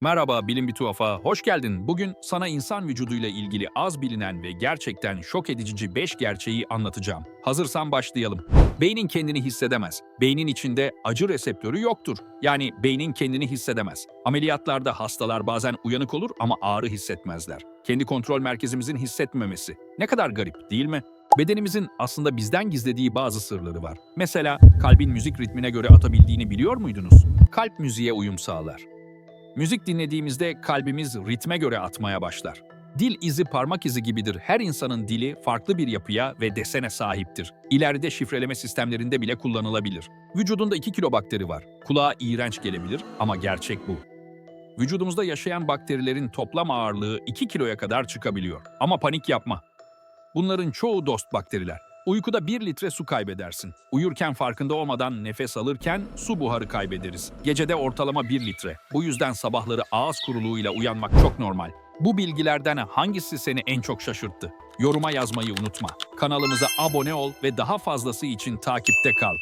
Merhaba Bilim Bir Tuhaf'a, hoş geldin. Bugün sana insan vücuduyla ilgili az bilinen ve gerçekten şok edici 5 gerçeği anlatacağım. Hazırsan başlayalım. Beynin kendini hissedemez. Beynin içinde acı reseptörü yoktur. Yani beynin kendini hissedemez. Ameliyatlarda hastalar bazen uyanık olur ama ağrı hissetmezler. Kendi kontrol merkezimizin hissetmemesi. Ne kadar garip değil mi? Bedenimizin aslında bizden gizlediği bazı sırları var. Mesela kalbin müzik ritmine göre atabildiğini biliyor muydunuz? Kalp müziğe uyum sağlar. Müzik dinlediğimizde kalbimiz ritme göre atmaya başlar. Dil izi parmak izi gibidir. Her insanın dili farklı bir yapıya ve desene sahiptir. İleride şifreleme sistemlerinde bile kullanılabilir. Vücudunda 2 kilo bakteri var. Kulağa iğrenç gelebilir ama gerçek bu. Vücudumuzda yaşayan bakterilerin toplam ağırlığı 2 kiloya kadar çıkabiliyor. Ama panik yapma. Bunların çoğu dost bakteriler. Uykuda 1 litre su kaybedersin. Uyurken farkında olmadan nefes alırken su buharı kaybederiz. Gecede ortalama 1 litre. Bu yüzden sabahları ağız kuruluğuyla uyanmak çok normal. Bu bilgilerden hangisi seni en çok şaşırttı? Yoruma yazmayı unutma. Kanalımıza abone ol ve daha fazlası için takipte kal.